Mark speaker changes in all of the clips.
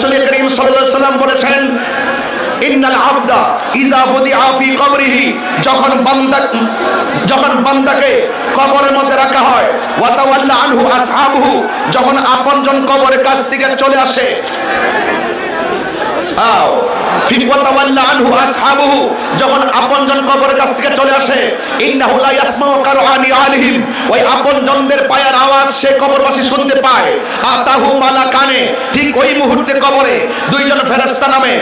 Speaker 1: রাসূল করিম সাল্লাম বলেছেন, ইন্নাল আবদা ইজা বুদিআ ফি কবরিহি যখন বান্দা, যখন বান্দাকে কবরের মধ্যে রাখা হয় ওয়া তাওয়াল্লা আনহু আসহাবুহু যখন আপনজন কবরের কাছ থেকে চলে আসে। আও। যখন কবরের কাছ থেকে চলে আসে পায়ের আওয়াজ সে কবরবাসী শুনতে পায়। আতাহু ঠিক ওই মুহূর্তে কবরে দুইজন নামে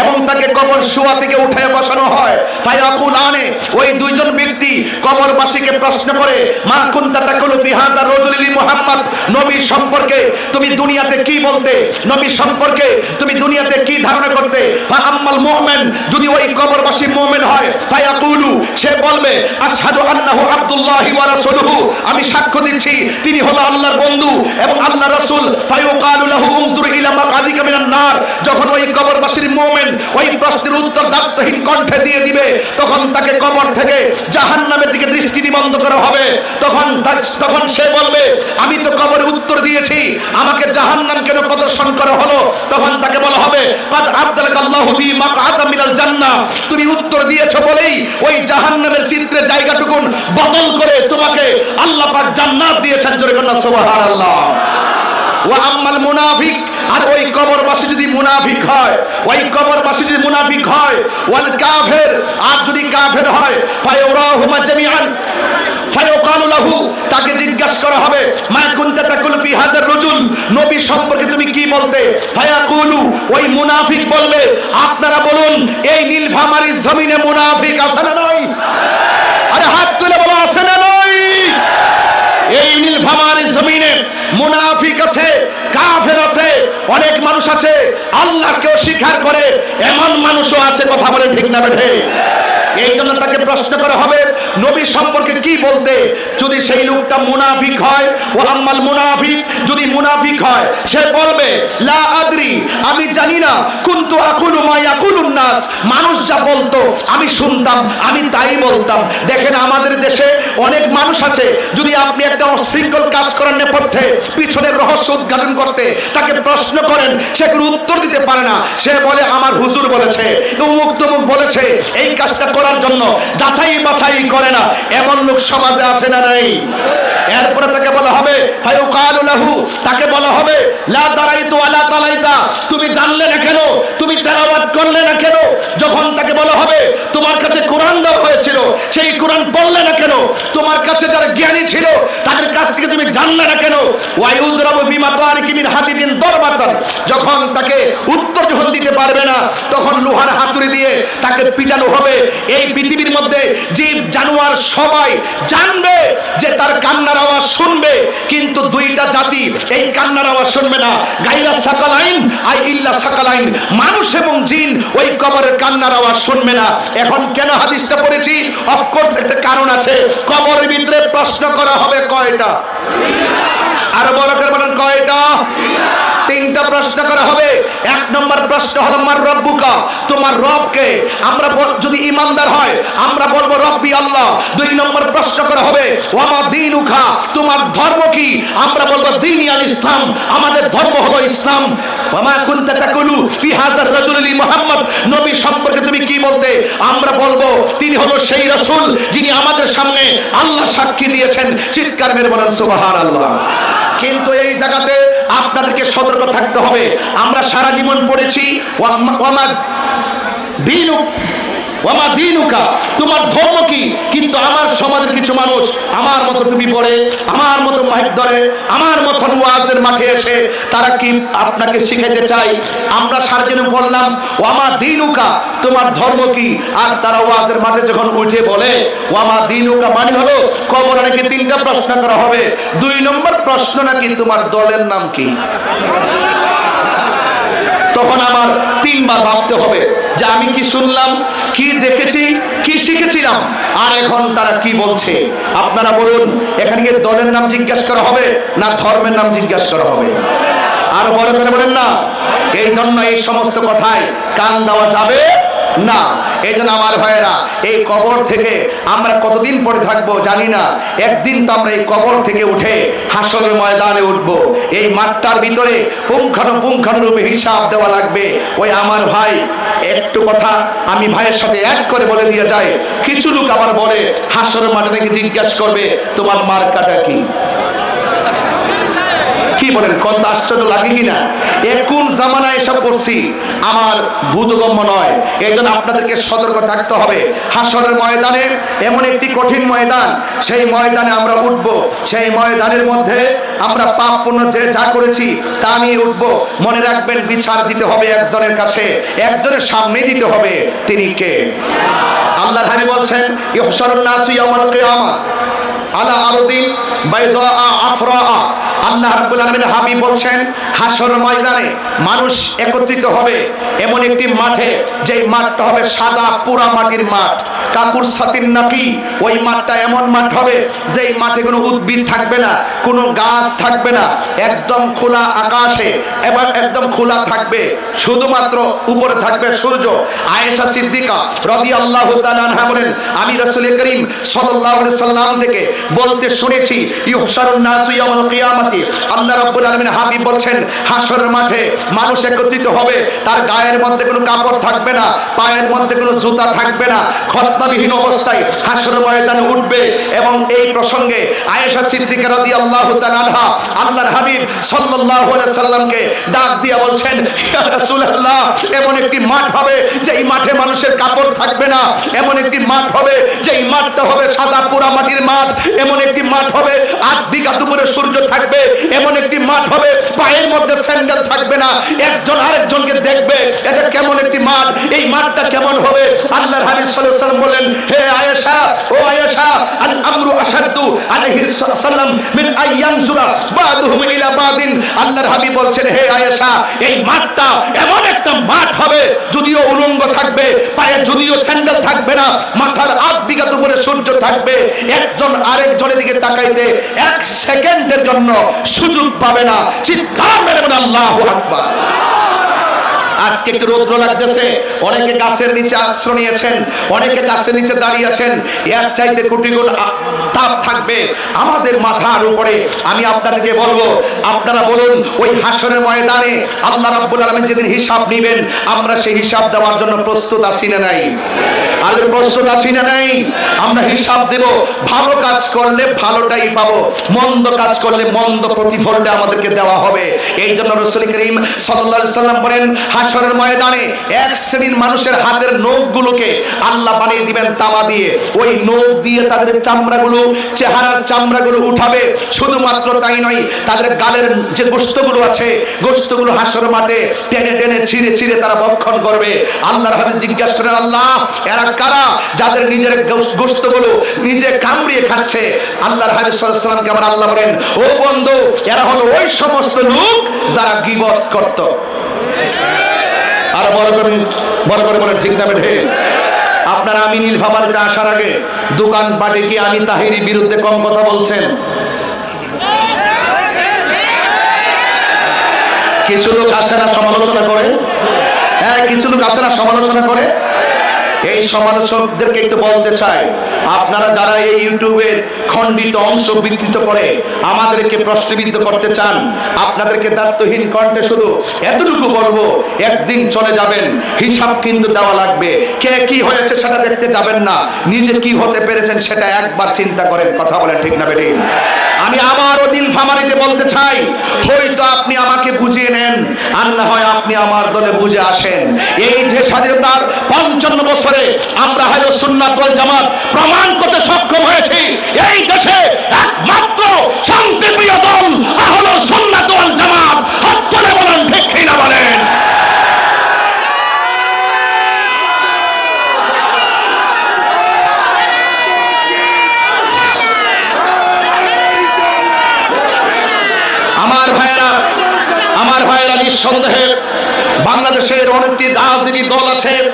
Speaker 1: এবং তাকে কবর শুয়া থেকে উঠে বসানো হয়। ফায়াকুলানে, ওই দুইজন ব্যক্তি কবরবাসীকে প্রশ্ন করে মা কুনতা তাকুলু ফি হাযা নবী সম্পর্কে তুমি দুনিয়াতে কি বলতে? নবী সম্পর্কে তুমি দুনিয়াতে কি ধারণা করতে ফা আম্মাল মুমিন, যদি ওই কবরবাসী মুমিন হয়, ফায়াকুলু, সে বলবে, আশহাদু আন্নাহু আব্দুল্লাহ ওয়া রাসূলুহু। আমি সাক্ষ্য দিচ্ছি, তিনি হলো আল্লাহর বন্ধু এবং আল্লাহর রাসূল। ফায়ুকালু লাহু, উনজুর ইলা মাকাদিকা মিনান নার। যখন ওই কবরবাসীর মুমিন ওই প্রশ্নের উত্তর দায়িত্বহীন কণ্ঠে দিয়ে দিবে, তখন তাকে কবর থেকে জাহান্নামের দিকে দৃষ্টি নিবন্ধ করা হবে। তখন তখন সে বলবে, আমি তো কবরে উত্তর দিয়েছি, আমাকে জাহান্নাম কেন প্রদর্শন করা হলো? তখন তাকে বলা হবে। কাদ মিনাল জান্নাহ। তুমি উত্তর দিয়েছ বলেই ওই জাহান্নামের চিত্রের জায়গাটুকুন বদল করে তোমাকে আল্লাহ পাক জান্নাত দিয়েছেন জোরে কন্যা সুবহানাল্লাহ। ওয়া আম্মাল মুনাফিক, আর ওই কবরবাসী যদি মুনাফিক হয়, ওই কবরবাসী যদি মুনাফিক হয়, ওয়াল কাফের, আর যদি কাফের হয়, ফায়ুরাহুমা জামিআন, ফায়ুকালু লাহু, তাকে জিজ্ঞাসা করা হবে, মা কুনতা তাকুলু ফি রাজুল নবী সম্পর্কে তুমি কি বলতে? ফায়াকুলু, ওই মুনাফিক বলবে, আপনারা বলুন, এই নীলফামারীর জমিনে মুনাফিক আছে না নাই? আরে হাত তুলে বলো, আছে না নাই? এই নীলফামারীর জমিনে মুনাফিক আছে, কাফের আছে, অনেক মানুষ আছে, আল্লাহকেও স্বীকার করে, এমন মানুষও আছে, কথা বলে ঠিক না বেঠে। এই জন্য তাকে প্রশ্ন করা হবে, নবী সম্পর্কে কি বলতে? যদি সেই লোকটা মুনাফিক হয় ও আম্মাল মুনাফিক, যদি মুনাফিক হয়, সে বলবে, লা আদরি, আমি জানি না, কুনতু আকুলু মা ইয়াকুলুন নাস। মানুষ যা বলতো, আমি শুনতাম, আমি তাই বলতাম। দেখেন আমাদের দেশে অনেক মানুষ আছে, যদি আপনি একটা অশৃঙ্খল কাজ করার নেপথ্যে পিছনের রহস্য উদ্ঘাটন করতে তাকে প্রশ্ন করেন, সে কোনো উত্তর দিতে পারে না। সে বলে, আমার হুজুর বলেছে উমুক তুমুক বলেছে, এই কাজটা করার জন্য যাচাই বাছাই করে না। এমন লোক সমাজে আছে না নাই? এরপরে তাকে বলা হবে লাহু। তাকে বলা হবে, লা আলা তুমি জানলে না কেন? তুমি তেলাওয়াত করলে না কেন? যখন তাকে বলা হবে, তোমার কাছে কোরআন দেওয়া হয়েছিল সেই কোরআন পড়লে না কেন? তোমার কাছে যারা জ্ঞানী ছিল, তাদের কাছ থেকে তুমি জানলে না কেন? যখন তাকে উত্তর যখন দিতে পারবে না, তখন লোহার হাতুড়ি দিয়ে তাকে পিটানো হবে। এই পৃথিবীর মধ্যে জীব, জানোয়ার সবাই জানবে যে তার কান্নার আওয়াজ শুনবে, কিন্তু দুইটা জাতি এই কান্নার আওয়াজ শুনবে না। গাইরা সাকালাইন, আই ইল্লা সাকালাইন। মানুষ এবং জিন ওই কবরের কান্নার আওয়াজ শুনবে না। এখন কেন হাদিসটা পড়েছি? অফকোর্স একটা কারণ আছে। কবরের ভিতরে প্রশ্ন করা হবে কয়টা? আর বড় করে বলেন, কয়টা? তিনটা প্রশ্ন করা হবে। এক নম্বর প্রশ্ন হলো আমার রব্বুকা? তোমার রবকে আমরা যদি ইমানদার হয়, আমরা বলব, রব্বি আল্লাহ। দুই নম্বর প্রশ্ন করা হবে, ওয়ামা দিন উখা তোমার ধর্ম কি? আমরা বলব, দিন আল ইসলাম। আমাদের ধর্ম হলো ইসলাম। ওয়ামা কুনতা তাকুলু? ফি হাজার রাজুলি মুহাম্মদ। নবী সম্পর্কে তুমি কি বলতে? আমরা বলব, তিনি হলো সেই রাসূল যিনি আমাদের সামনে আল্লাহ সাক্ষী দিয়েছেন। চিৎকার মেরে বলেন, সুবহানাল্লাহ। কিন্তু এই জায়গাতে আপনাদেরকে সতর্ক থাকতে হবে। আমরা সারা জীবন পড়েছি দিনু ওয়ামা দিনুকা, তোমার ধর্ম কি? কিন্তু আমার সমাজের কিছু মানুষ আমার মতো টুপি পরে, আমার মতো মাইক ধরে, আমার মতো ওয়াজের মাঠে এসে তারা কি আপনাকে শিখাইতে চায়? আমরা সারাদিন বললাম, ওয়ামা দিনুকা, তোমার ধর্ম কি? আর তারা ওয়াজের মাঠে যখন উঠে বলে, ওয়ামা দিনুকা মানে হলো কবর নাকি তিনটা প্রশ্ন করা হবে? দুই নম্বর প্রশ্ন নাকি তোমার দলের নাম কি? তখন আমার তিনবার ভাবতে হবে যে আমি কি শুনলাম? কি দেখেছি, কি শিখেছিলাম? আর এখন তারা কি বলছে? আপনারা বলুন, এখানে গিয়ে দলের নাম জিজ্ঞাসা করা হবে না ধর্মের নাম জিজ্ঞাসা করা হবে? আর বড় করে বলেন না এই জন্য এই সমস্ত কথায় কান দেওয়া যাবে না, এই জন্য আমার ভাইয়েরা, এই কবর থেকে আমরা কতদিন পরে থাকব জানি না। একদিন তো আমরা এই কবর থেকে উঠে হাসরের ময়দানে উঠব। এই মাঠটার ভিতরে পুঙ্খানু পুঙ্খানুরূপে হিসাব দেওয়া লাগবে। ওই আমার ভাই, একটু কথা আমি ভাইয়ের সাথে এক করে বলে দিয়ে যায় কিছু লোক আবার বলে, হাসরের মাঠে নাকি জিজ্ঞাসা করবে, তোমার মার্কাটা কি? কি বলেন কত আশ্চর্য লাগে কিনা? এখন জামানায় এসব করছি? আমার ভূতগম্য নয়। এই জন্য আপনাদেরকে সতর্ক থাকতে হবে। হাসরের ময়দানে এমন একটি কঠিন ময়দান, সেই ময়দানে আমরা উঠব। সেই ময়দানের মধ্যে আমরা পাপ পুণ্য যে যা করেছি তা নিয়ে উঠব। মনে রাখবেন, বিচার দিতে হবে একজনের কাছে। একজনের সামনে দিতে হবে। তিনি কে? আল্লাহ হানি বলছেন, ইহশরুন নাসু ইয়াউমাল কিয়ামা। আলা আরদিন বাইদা আফরা আল্লাহ রাব্বুল আলামিন হাবিব বলছেন হাসর ময়দানে মানুষ একত্রিত হবে এমন একটি মাঠে, যেই মাঠটা হবে সাদা পুরা মাটির মাঠ। কাকুর সাতির নাকি, ওই মাঠটা এমন মাঠ হবে যেই মাঠে কোনো উদ্ভিদ থাকবে না, কোনো গাছ থাকবে না, একদম খোলা আকাশে এবং একদম খোলা থাকবে, শুধুমাত্র উপরে থাকবে সূর্য। আয়েশা সিদ্দিকা তাআলা আনহা বলেন, আমি রাসূল করিম আলাইহি সাল্লাম থেকে বলতে শুনেছি আল্লাহ রাব্বুল আলামিন হাবিব বলছেন হাসরের মাঠে মানুষ একত্রিত হবে, তার গায়ের মধ্যে কোনো কাপড় থাকবে না, পায়ের মধ্যে কোনো জুতা থাকবে না, খতনাবিহীন অবস্থায় হাসরের ময়দানে উঠবে এবং এই প্রসঙ্গে আয়েশা সিদ্দিকা রাদিয়াল্লাহু তাআলা আনহা, আল্লাহর হাবিব আলাইহি সাল্লামকে ডাক দিয়া বলছেন রাসূলুল্লাহ, এমন একটি মাঠ হবে, যেই মাঠে মানুষের কাপড় থাকবে না, এমন একটি মাঠ হবে, যেই মাঠটা হবে সাদা পুরা মাটির মাঠ এমন একটি মাঠ হবে, আট বিঘা দুপুরে সূর্য থাকবে। এমন একটি মাঠ হবে, পায়ের মধ্যে স্যান্ডেল থাকবে না। একজন আরেকজনকে দেখবে, এটা কেমন একটি মাঠ, এই মাঠটা কেমন হবে? আল্লাহর হাবিব সাল্লাল্লাহু সাল্লাম বলেন হে আয়েশা, ও আয়েশা, আল আমরু আশাদ্দু আলাইহি সাল্লাম মিন বাদুহুম ইলা বাদিন। আল্লাহর হাবিব বলছেন, হে আয়েশা, এই মাঠটা এমন একটা মাঠ হবে, যদিও উলঙ্গ থাকবে, পায়ে যদিও স্যান্ডেল থাকবে না, মাথার আট বিঘা উপরে সূর্য থাকবে। একজন আরেকজনের দিকে তাকাইতে এক সেকেন্ডের জন্য সুযোগ পাবে না। চিৎকার মেরে আল্লাহু আকবার। আজকে একটু রৌদ্র লাগতেছে। অনেকে গাছের নিচে আশ্রয় নিয়েছেন, অনেকে গাছের নিচে দাঁড়িয়ে আছেন। এর চাইতে কোটি গুণ তাপ থাকবে আমাদের মাথার উপরে। আমি আপনাদেরকে বলব, আপনারা বলুন, ওই হাসরের ময়দানে আল্লাহ রাব্বুল আলামিন যেদিন হিসাব নেবেন, আমরা সেই হিসাব দেওয়ার জন্য প্রস্তুত আছি না নাই? আর প্রস্তুত আছি না নাই? আমরা হিসাব দেব, ভালো কাজ করলে ভালোটাই পাবো, মন্দ কাজ করলে মন্দ প্রতিফলটা আমাদেরকে দেওয়া হবে। এই জন্য রসুল করিম সাল্লাল্লাহু আলাইহি সাল্লাম বলেন হাসরের ময়দানে এক শ্রেণির মানুষের হাতের নখগুলোকে আল্লাহ বানিয়ে দিবেন তামা দিয়ে। ওই নখ দিয়ে তাদের চামড়াগুলো, চেহারার চামড়াগুলো উঠাবে। শুধুমাত্র তাই নয়, তাদের গালের যে গোস্তগুলো আছে গোস্তগুলো হাসর মাঠে টেনে টেনে ছিঁড়ে ছিঁড়ে তারা বক্ষণ করবে। আল্লাহর হাবিজ জিজ্ঞাসা করেন, আল্লাহ, এরা কারা যাদের নিজের গোস- গোস্তগুলো নিজে কামড়িয়ে খাচ্ছে? আল্লাহর হাবিজ সাল্লামকে আমার আল্লাহ বলেন, ও বন্ধু, এরা হলো ওই সমস্ত লোক যারা গীবত করত। আর বড় করে বড় করে বলে ঠিক না বেঠে? আপনারা আমি নীলফামারিতে আসার আগে দোকান পাটে কি আমি তাহির বিরুদ্ধে কম কথা বলছেন। কিছু লোক আসে না সমালোচনা করে? হ্যাঁ কিছু লোক আসে না সমালোচনা করে? এই সমালোচকদেরকে একটু বলতে চাই। আপনারা যারা এই ইউটিউবের খণ্ডিত অংশ বিকৃত করে আমাদেরকে প্রশ্নবিদ্ধ করতে চান, আপনাদেরকে দায়িত্বহীন কণ্ঠে শুধু এতটুকু বলব, একদিন চলে যাবেন, হিসাব কিন্তু দেওয়া লাগবে। কে কি হয়েছে সেটা দেখতে যাবেন না। নিজে কি হতে পেরেছেন সেটা একবার চিন্তা করেন, কথা বলেন ঠিক না বেঠিক। আমি আবারও দিল ফামারিতে বলতে চাই, হয়তো আপনি আমাকে বুঝিয়ে নেন আর না হয় আপনি আমার দলে বুঝে আসেন। এই যে স্বাধীনতার পঞ্চান্ন বছরে আমরা হয়তো সুন্নাত দল জামাত প্রমাণ করতে সক্ষম হয়েছি, এই দেশে একমাত্র শান্তিপ্রিয় দল আহল সুন্নাত ওয়াল জামাত হাত তুলে বলেন ঠিক কিনা বলেন আমার ভাইয়েরা আমার ভাইয়েরা নিঃসন্দেহে বাংলাদেশের অনেকটি রাজনীতি দল আছে।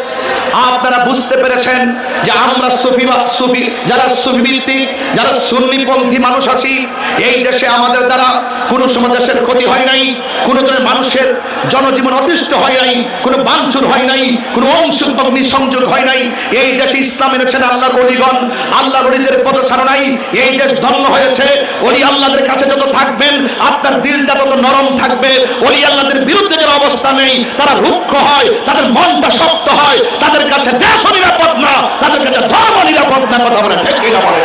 Speaker 1: আপনারা বুঝতে পেরেছেন যে আমরা সুফি বা- সুফি, যারা সুফি ভিত্তিক যারা সুন্নিপন্থী মানুষ আছি, এই দেশে আমাদের দ্বারা কোনো সময় দেশের ক্ষতি হয় নাই, কোনো ধরনের মানুষের জনজীবন অতিষ্ঠ হয় নাই, কোনো বাঞ্ছুর হয় নাই, কোনো অংশুক সংযোগ হয় নাই। এই দেশে ইসলাম এনেছেন আল্লাহর অলিগণ, আল্লাহর অলিদের পদ ছাড়া নাই এই দেশ ধন্য হয়েছে। ওলি আল্লাহদের কাছে যত থাকবেন, আপনার দিলটা তত নরম থাকবে। ওলি আল্লাহদের বিরুদ্ধে যারা অবস্থা নেই, তারা রুক্ষ হয়, তাদের মনটা শক্ত হয়, তাদের কাছে দেশ নিরাপদ না, তাদের কাছে ধর্ম নিরাপদ না, কথা বলে ঠিক কিনা বলে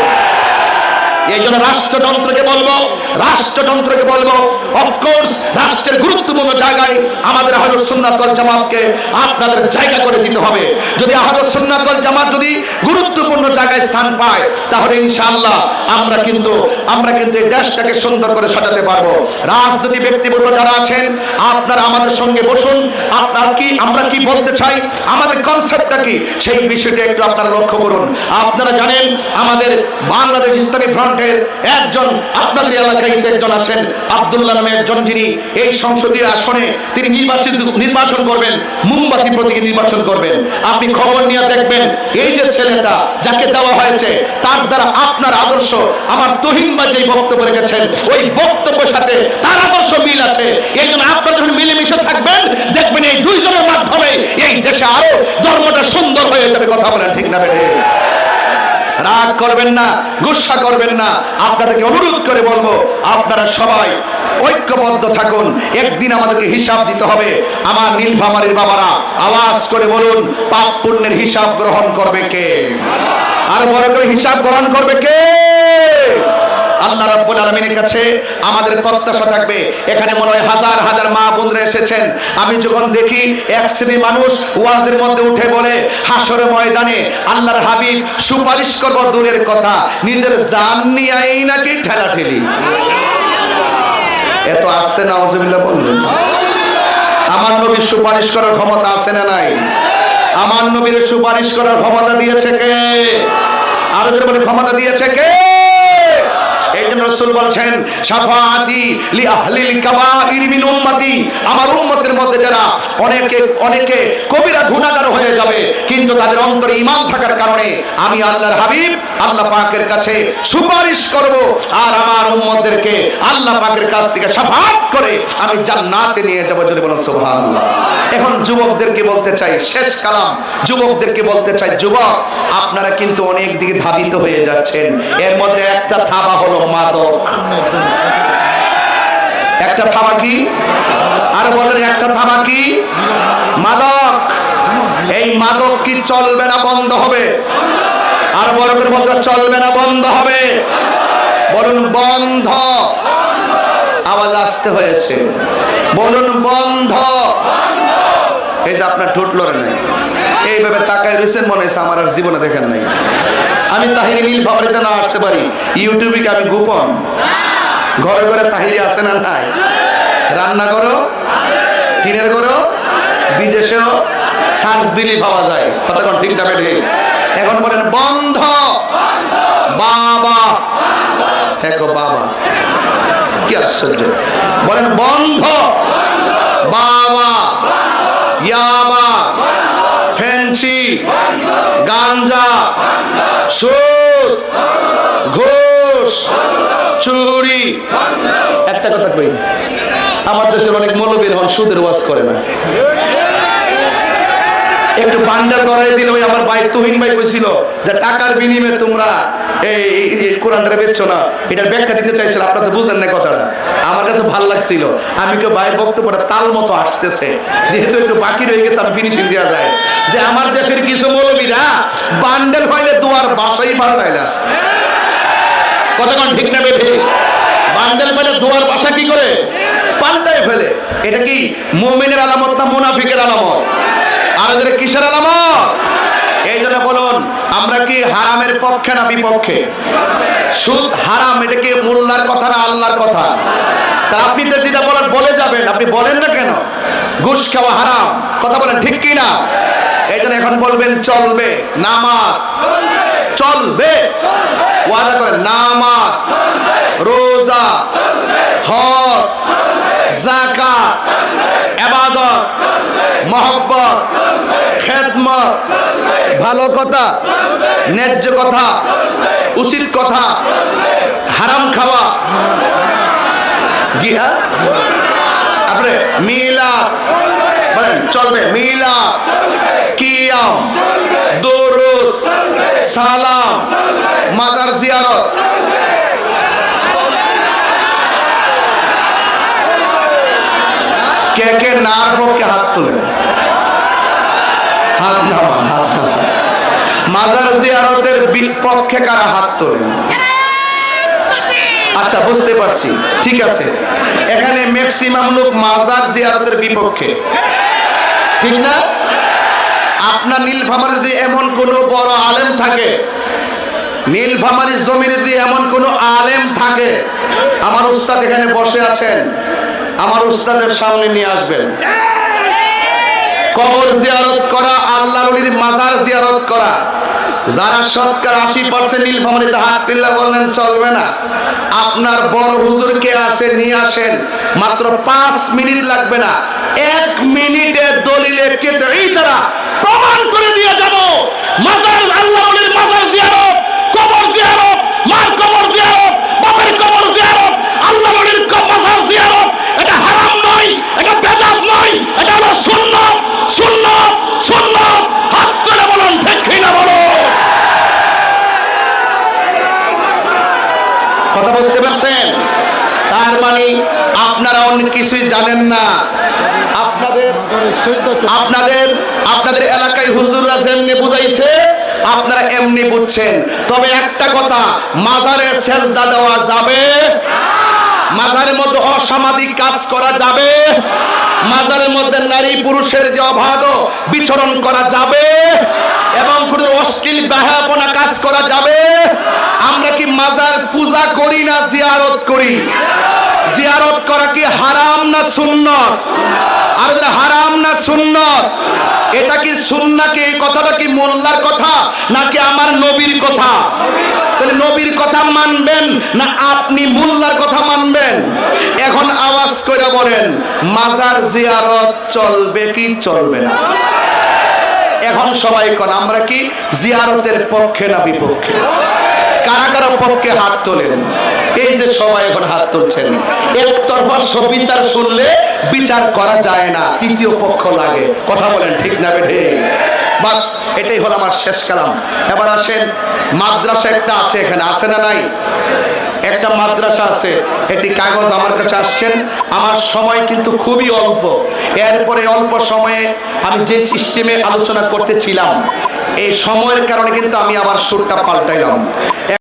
Speaker 1: এই জন্য রাষ্ট্রযন্ত্রকে বলব রাষ্ট্রযন্ত্রকে বলব অফকোর্স রাষ্ট্রের গুরুত্বপূর্ণ জায়গায় আমাদের আহল সুন্নাতল জামাতকে আপনাদের জায়গা করে দিতে হবে। যদি আহল সুন্নাতল জামাত যদি গুরুত্বপূর্ণ জায়গায় স্থান পায়, তাহলে ইনশাআল্লাহ আমরা কিন্তু আমরা কিন্তু এই দেশটাকে সুন্দর করে সাজাতে পারব। রাজনীতি ব্যক্তিবর্গ যারা আছেন, আপনারা আমাদের সঙ্গে বসুন। আপনার কি, আমরা কি বলতে চাই? আমাদের কনসেপ্টটা কি? সেই বিষয়টা একটু আপনারা লক্ষ্য করুন। আপনারা জানেন, আমাদের বাংলাদেশ ইসলামী ফ্রন্টের একজন আপনাদের এলাকায় একজন আছেন, আব্দুল্লাহ নামে একজন যিনি এই সংসদীয় আসনে তিনি নির্বাচিত, নির্বাচন করবেন, মোমবাতি প্রতীকে নির্বাচন করবেন। আপনি খবর নিয়ে দেখবেন, এই যে ছেলেটা যাকে দেওয়া হয়েছে, তার দ্বারা আপনার আদর্শ, আমার তহিমবা যেই বক্তব্য রেখেছেন, ওই বক্তব্যের সাথে তার আদর্শ মিল আছে। এই জন্য আপনারা যখন মিলেমিশে থাকবেন, দেখবেন এই দুইজনের মাধ্যমে এই দেশে আরও ধর্মটা সুন্দর হয়ে যাবে, কথা বলেন ঠিক না বেটে রাগ করবেন না, গুসা করবেন না। আপনাদেরকে অনুরোধ করে বলব, আপনারা সবাই ঐক্যবদ্ধ থাকুন। একদিন আমাদেরকে হিসাব দিতে হবে। আমার নীলফামারির বাবারা, আওয়াজ করে বলুন, পাপ পুণ্যের হিসাব গ্রহণ করবে কে? আর বড় করে হিসাব গ্রহণ করবে কে? আল্লাহ রাব্বুল আলামিনের কাছে আমাদের প্রত্যাশা থাকবে। এখানে মনে হয় হাজার হাজার মা বোনরা এসেছেন। আমি যখন দেখি এক শ্রেণি মানুষ ওয়াজের মধ্যে উঠে বলে হাসরের ময়দানে আল্লাহর হাবিব সুপারিশ করব দূরের কথা, নিজের জান নিয়েই নাকি ঠেলা ঠেলি এত আস্তে নাওজুবিল্লাহ বললেন। আমার নবীর সুপারিশ করার ক্ষমতা আছে না নাই? আমার নবীর সুপারিশ করার ক্ষমতা দিয়েছে কে? আরও জোরে বলে, ক্ষমতা দিয়েছে কে? জন্য রসুল কাছে সুপারিশ করব, আর আমার আল্লাহ পাকের কাছ থেকে সাফাত করে আমি জান্নাতে নিয়ে এখন যুবকদেরকে বলতে চাই, শেষ কালাম। যুবকদেরকে বলতে চাই, যুবক, আপনারা কিন্তু অনেক দিকে ধাবিত হয়ে যাচ্ছেন। এর মধ্যে একটা থাবা হলো একটা থাবা কি আর বলেন একটা থাবা কি মাদক, এই মাদক কি চলবে না বন্ধ হবে? আর করে বলতে চলবে না বন্ধ হবে। বলুন, বন্ধ। আওয়াজ আসতে হয়েছে। বলুন, বন্ধ। এই যে আপনার ঠোঁট লড়ে নাই। এইভাবে তাকায় রয়েছেন মনে হয়েছে, আমার আর জীবনে দেখেন নাই। আমি তাহিরি নীল ভাবরিতে না আসতে পারি। ইউটিউবে কি আমি গোপন? ঘরে ঘরে তাহিরি আছে না নাই? রান্না করো টিনের করো, বিদেশেও সার্চ দিলেই পাওয়া যায়। কতক্ষণ ঠিক না ঠিক এখন বলেন, বন্ধ। বাবা। হ্যাঁ বাবা। কি আশ্চর্য। বলেন, বন্ধ। বাবা। ইয়াবা। ফেন্সি। গাঞ্জা। সুদ ঘুষ, চুরি। একটা কথা কই, আমার দেশের অনেক মৌলবীর হন সুদের ওয়াজ করে না। একটু করাই দিলে ওই আমার ভাই তুহিন ভাই কইছিল যে, টাকার বিনিময়ে তোমরা এই কোরআনটা বেচছো না। এটার ব্যাখ্যা দিতে চাইছিল, আপনারা তো বুঝেন না কথাটা। আমার কাছে ভালো লাগছিল। আমি কেউ ভাইয়ের বক্তব্যটা তাল মতো আসতেছে। যেহেতু একটু বাকি রয়ে গেছে, আমি ফিনিশিং দেওয়া যায়। যে আমার দেশের কিছু মৌলবীরা বান্ডেল হইলে দুয়ার বাসাই পাল্টায় না। কতক্ষণ ঠিক না বেঠে? বান্ডেল পেলে দুয়ার বাসা কি করে? পাল্টায় ফেলে। এটা কি মুমিনের আলামত না মুনাফিকের আলামত? আর ওদের কিসের আলামত? এই জন্য বলুন, আমরা কি হারামের পক্ষে না বিপক্ষে? সুদ হারাম, এটা কি মোল্লার কথা না আল্লাহর কথা? আপনি তো যেটা বলেন বলে যাবেন, আপনি বলেন না কেন? ঘুষ খাওয়া হারাম। কথা বলেন, ঠিক কি না? এই জন্য এখন বলবেন, চলবে, নামাজ। চলবে। ওয়াদা করেন, নামাজ। রোজা। হজ। জাকাত এবাদত মহব্বত। খেদমত। ভালো কথা। ন্যায্য কথা। উচিত কথা। হারাম খাওয়া। গিয়া? তারপরে মিলাদ বলেন, চলবে। মিলাদ কিয়াম, দরুদ, সালাম, মাজার জিয়ারত। কে কে নার পক্ষে হাত তোলেন? হাত নামান হাত নামান। মাজার জিয়ারতের বিপক্ষে কারা হাত তোলেন? আচ্ছা বুঝতে পারছি। ঠিক আছে। এখানে ম্যাক্সিমাম লোক মাজার জিয়ারতের বিপক্ষে। ঠিক না? আপনার নীলফামারে যদি এমন কোনো বড় আলেম থাকে নীলফামারি জমিনে যদি এমন কোনো আলেম থাকে, আমার উস্তাদ এখানে বসে আছেন, আমার উস্তাদের সামনে নিয়ে আসবেন। কবর জিয়ারত করা আল্লাহ মাজার জিয়ারত করা। যারা শতকরা আশি পার্সেন্ট নীলফামারিতে হাত তিল্লা বললেন, চলবে না। আপনার বড় হুজুর কে আছে, নিয়ে আসেন। মাত্র পাঁচ মিনিট লাগবে না। এক মিনিটে দলিলে কেটে এই দ্বারা প্রমাণ করে দিয়ে যাব। মাজার, আল্লাহ মাজার জিয়ারত, কবর জিয়ারত, মার কবর জিয়ারত, বাপের কবর জিয়ারত, আল্লাহ মাজার জিয়ারত, এটা হারাম নয়, এটা বেদাত নয় এটা হলো সুন্নাত সুন্নাত সুন্নাত হাত তুলে বলুন ঠিক না বলো কথা বুঝতে পারছেন তার মানে আপনারা অন্য কিছুই জানেন না। আপনাদের আপনাদের আপনাদের এলাকায় হুজুররা যেমনি বুঝাইছে আপনারা এমনি বুঝছেন। তবে একটা কথা মাজারে সেজদা দেওয়া যাবে? মাজারের মধ্যে অসামাজিক কাজ করা যাবে? মাজারের মধ্যে নারী পুরুষের যে অবাধ বিচরণ করা যাবে? এবং কোনো অশ্লীল ব্যাহাপনা কাজ করা যাবে? আমরা কি মাজার পূজা করি না জিয়ারত করি? জিয়ারত করা কি হারাম না সুন্নত? আর হারাম না সুন্নত, এটা কি সুন্না কি? এই কথাটা কি মোল্লার কথা? নাকি আমার নবীর কথা? তাহলে নবীর কথা মানবেন না আপনি মোল্লার কথা মানবেন? এখন আওয়াজ করে বলেন, মাজার জিয়ারত চলবে কি চলবে না? এখন সবাই কন, আমরা কি জিয়ারতের পক্ষে না বিপক্ষে? কারা কারা পক্ষে হাত তোলেন? এই যে সবাই এখন হাত তুলছেন। একতরফা সব বিচার শুনলে বিচার করা যায় না, তৃতীয় পক্ষ লাগে। কথা বলেন ঠিক না বেঠে? বাস, এটাই হলো আমার শেষ কালাম। এবার আসেন, মাদ্রাসা একটা আছে এখানে না নাই? একটা মাদ্রাসা আছে, একটি কাগজ আমার কাছে আসছেন। আমার সময় কিন্তু খুবই অল্প। এরপরে অল্প সময়ে আমি যে সিস্টেমে আলোচনা করতেছিলাম, এই সময়ের কারণে কিন্তু আমি আবার সুরটা পাল্টাইলাম।